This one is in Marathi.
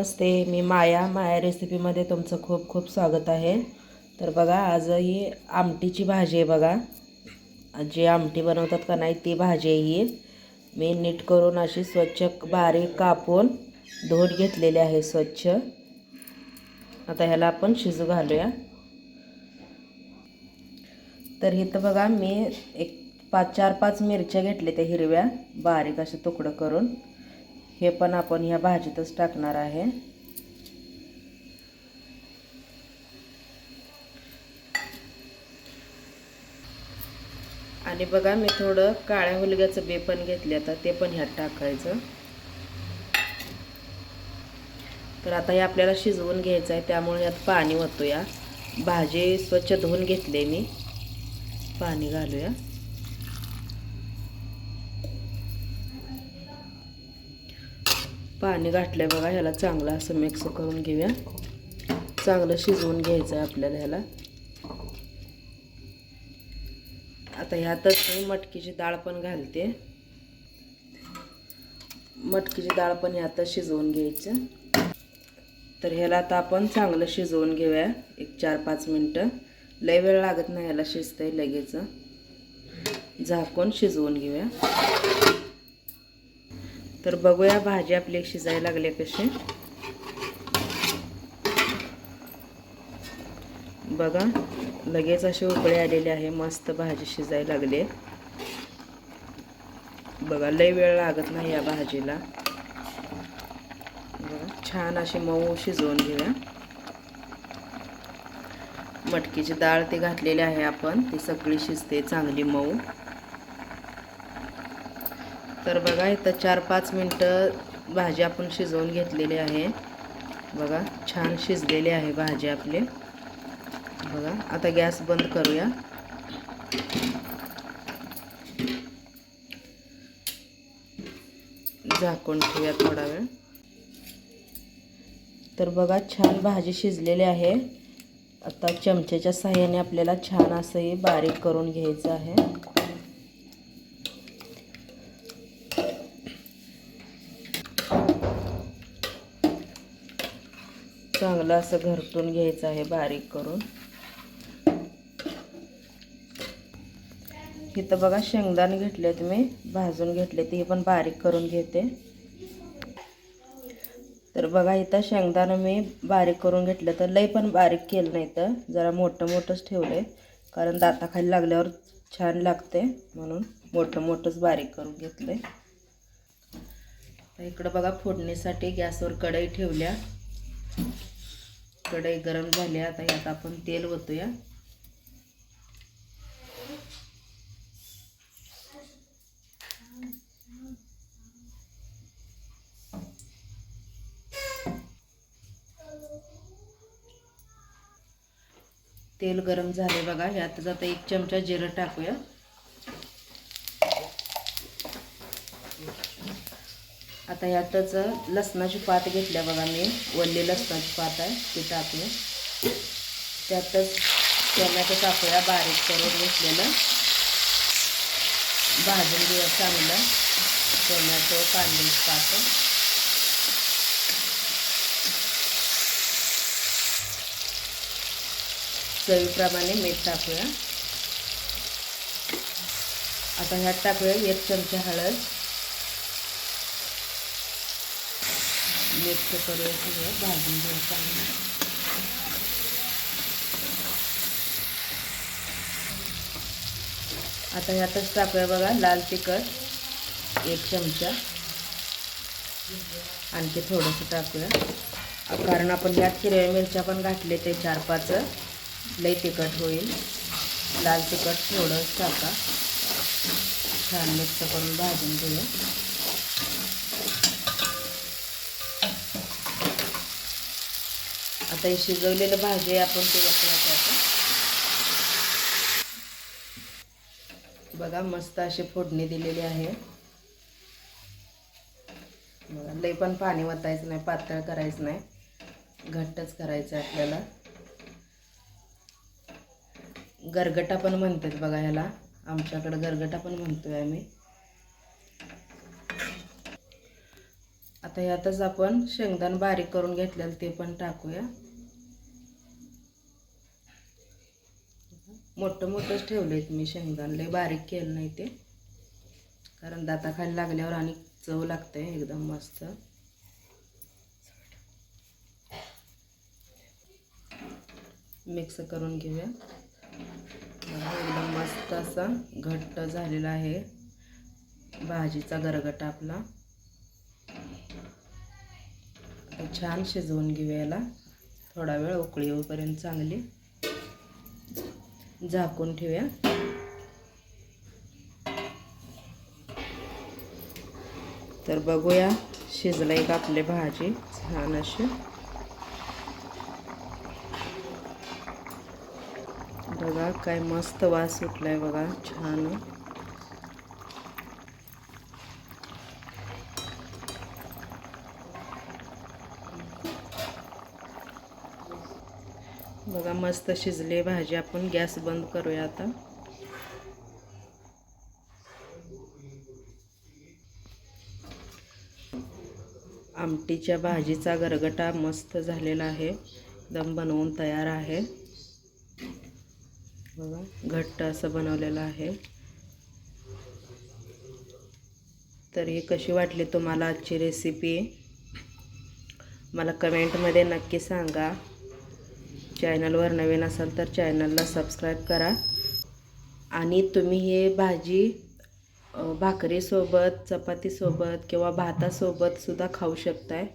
नमस्ते मी माया. माया रेसिपीमध्ये तुमचं खूप खूप स्वागत आहे. तर बघा आज ही आमटीची भाजी आहे बघा. जी आमटी बनवतात का नाही ती भाजी आहे ही. मी नीट करून अशी स्वच्छ बारीक कापून धुवून घेतलेली आहे स्वच्छ. आता ह्याला आपण शिजू घालूया. तर इथं बघा मी एक पाच चार पाच मिरच्या घेतल्या त्या हिरव्या बारीक असे तुकडं करून. हे पण आपण ह्या भाजीतच टाकणार आहे. आणि बघा मी थोडं काळ्या हुलग्याचं बे पण घेतले आता ते पण ह्यात टाकायचं. तर आता हे आपल्याला शिजवून घ्यायचं आहे त्यामुळे यात पाणी होतो या भाजी स्वच्छ धुवून घेतले मी. पाणी घालूया. पाणी घातलं बघा ह्याला चांगलं असं मिक्स करून घेऊया. चांगलं शिजवून घ्यायचं आहे आपल्याला ह्याला. आता ह्यातच मी मटकीची डाळ पण घालते. मटकीची डाळ पण ह्यातच शिजवून घ्यायचं. तर ह्याला आता आपण चांगलं शिजवून घेऊया एक चार पाच मिनटं. लय वेळ लागत नाही ह्याला शिजतंय लगेच. झाकून शिजवून घेऊया. तर बघूया भाजी आपली शिजायला लागली कशी. बघा लगेच अशी उकळे आलेली आहे मस्त भाजी शिजायला लागली बघा लई वेळ लागत नाही या भाजीला. बघा छान अशी मऊ शिजवून घेऊया. मटकीची डाळ ती घातलेली आहे आपण ती सगळी शिजते चांगली मऊ. तर बघा इथं चार पाच मिनटं भाजी आपण शिजवून घेतलेली आहे. बघा छान शिजलेली आहे भाजी आपली. बघा आता गॅस बंद करूया. झाकून ठेवूया थोडा वेळ. तर बघा छान भाजी शिजलेली आहे. आता चमच्याच्या साह्याने आपल्याला छान असंही बारीक करून घ्यायचं आहे. चांगलं असं घरतून घ्यायचं आहे बारीक करून. इथं बघा शेंगदाणे घेतले मी भाजून घेतले ते पण बारीक करून घेते. तर बघा इथं शेंगदाणं मी बारीक करून घेतलं तर लई पण बारीक केलं नाही तर जरा मोठं मोठंच ठेवलं आहे कारण दाताखाली लागल्यावर छान लागते म्हणून मोठं मोठंच बारीक करून घेतलं. आहे इकडं बघा फोडणीसाठी गॅसवर कढई ठेवल्या. कढई गरम झाली आता यात आपण तेल ओतूया. तेल गरम झाले बघा. यातच आता एक चमचा जिरं टाकूया. आता ह्यातच लसणाची पात घेतल्या बघा मी. वल्ली लसणाची पात आहे ती टाकली त्यातच टोमॅटो टाकूया बारीक करून घेतलेलं. भाजून घेऊया चांगलं. टोमॅटो कांदे पात. चवीप्रमाणे मीठ टाकूया. आता ह्यात टाकूया एक चमचा हळद. मिक्स करून सगळं भाजून घ्यायचं आहे आता ह्यातच टाकूया बघा लाल तिखट एक चमचा. आणखी थोडंसं टाकूया. कारण आपण ह्यात हिरव्या मिरच्या पण घातले ते चार पाच लई तिखट होईल. लाल तिखट थोडंच टाका. छान मिक्स करून भाजून घेऊया आता हे शिजवलेलं भाजी आपण ते वापरायचं बघा मस्त अशी फोडणी दिलेली आहे. बघा लई पण पाणी वतायचं नाही पातळ करायचं नाही. घट्टच करायचं आहे आपल्याला. गरगटा पण म्हणतात बघा ह्याला. आमच्याकडं गरगटा पण म्हणतोय आम्ही. आता यातच आपण शेंगदाण बारीक करून घेतलेलं ते पण टाकूया. मोठं मोठंच आहेत मी शेंगदाण. लय बारीक केलं नाही ते. कारण दाताखाली लागल्यावर आणि चव लागते एकदम मस्त. मिक्स करून घेऊया. एकदम मस्त असा घट्ट झालेला आहे भाजीचा गरगटा आपला. छान शिजवून घेऊया याला. थोडा वेळ उकळी येऊपर्यंत चांगली. झाकून ठेवूया. तर बघूया शिजलंय का आपली भाजी? छान अशी. बघा काय मस्त वास सुटलाय बघा छान. बघा मस्त शिजली भाजी. आपण गॅस बंद करूया आता. आमटीच्या भाजीचा गरगटा मस्त झालेला आहे. दम बनवून तयार आहे. बघा घट्ट असं बनवलेलं आहे. तर ही कशी वाटली तुम्हाला आजची रेसिपी मला कमेंटमध्ये नक्की सांगा. चॅनलवर नवीन असाल तर चॅनलला सबस्क्राईब करा. आणि तुम्ही हे भाजी भाकरीसोबत चपातीसोबत किंवा भातासोबत सुद्धा खाऊ शकताय.